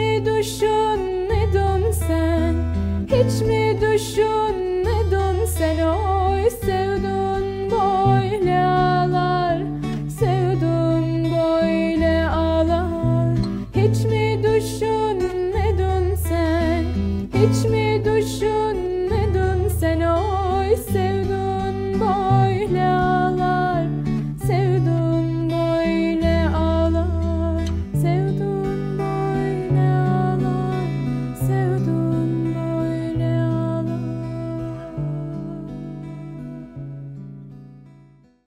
mi düşünmedim sen? Hiç mi düşün?